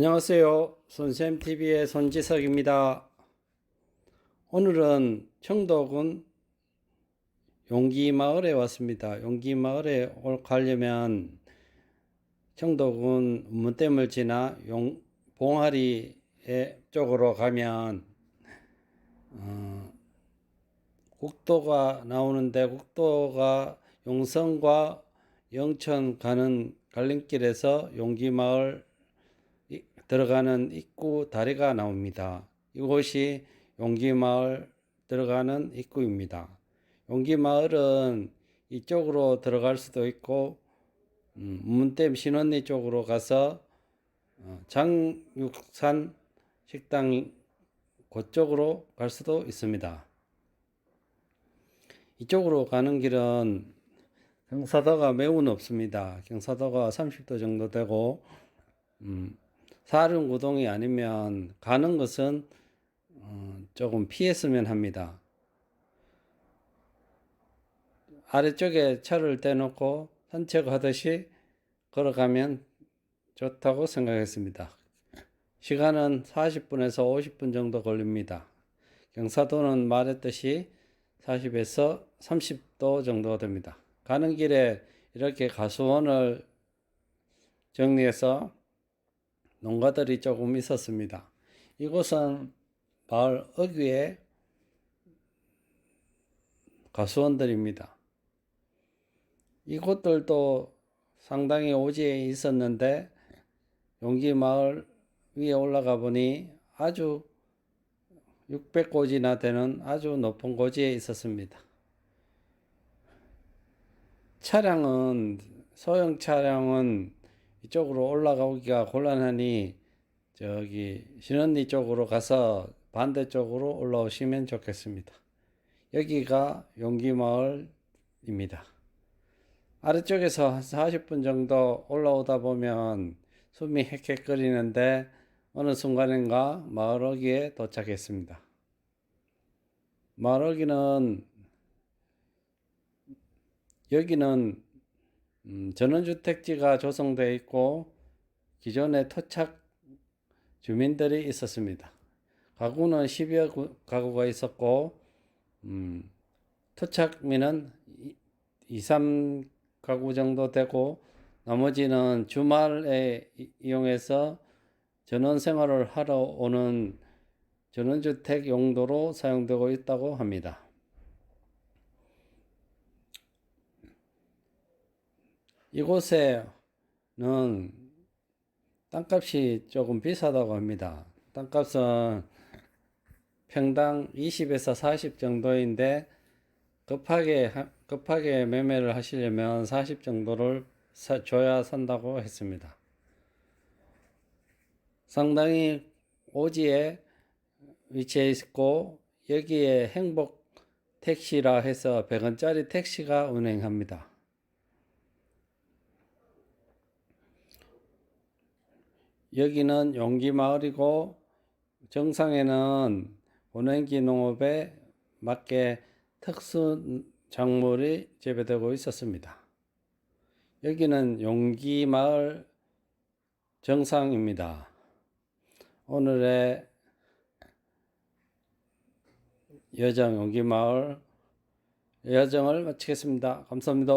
안녕하세요. 손쌤TV의 손지석입니다. 오늘은 청도군 용기마을에 왔습니다. 용기마을에 올- 가려면 청도군 문댐을 지나 용, 봉하리 쪽으로 가면 어, 국도가 나오는데 국도가 용성과 영천 가는 갈림길에서 용기마을 이- 들어가는 입구 다리가 나옵니다. 이곳이 용기마을 들어가는 입구입니다. 용기마을은 이쪽으로 들어갈 수도 있고 음, 문댐 신원리 쪽으로 가서 어, 장육산 식당 그쪽으로 갈 수도 있습니다. 이쪽으로 가는 길은 경사도가 매우 높습니다. 경사도가 30도 정도 되고 음, 사륜 구동이 아니면 가는 것은 어, 조금 피했으면 합니다. 아래쪽에 차를 대놓고 산책하듯이 걸어가면 좋다고 생각했습니다. 시간은 40분에서 50분 정도 걸립니다. 경사도는 말했듯이 40에서 30도 정도 됩니다. 가는 길에 이렇게 가수원을 정리해서 농가들이 조금 있었습니다. 이곳은 마을 어귀의 가수원들입니다. 이곳들도 상당히 오지에 있었는데 용기 마을 위에 올라가 보니 아주 600고지나 되는 아주 높은 고지에 있었습니다. 차량은 소형 차량은 이쪽으로 올라가기가 곤란하니 저기 신언리 쪽으로 가서 반대쪽으로 올라오시면 좋겠습니다. 여기가 용기마을입니다. 아래쪽에서 한 40분 정도 올라오다 보면 숨이 헥헥거리는데 어느 순간인가 마을어기에 도착했습니다. 마을어기는 여기는 음, 전원주택지가 조성되어 있고 기존에 토착 주민들이 있었습니다. 가구는 10여 구- 가구가 있었고 음, 토착민은 2, 3가구 정도 되고 나머지는 주말에 이- 이용해서 전원 생활을 하러 오는 전원주택 용도로 사용되고 있다고 합니다. 이곳에는 땅값이 조금 비싸다고 합니다. 땅값은 평당 20에서 40 정도인데 급하게 하- 급하게 매매를 하시려면 40 정도를 사- 줘야 산다고 했습니다. 상당히 오지에 위치해 있고 여기에 행복 택시라 해서 100원짜리 택시가 운행합니다. 여기는 용기마을이고 정상에는 원행기 농업에 맞게 특수 작물이 재배되고 있었습니다. 여기는 용기마을 정상입니다. 오늘의 여정 용기마을 여정을 마치겠습니다. 감사합니다.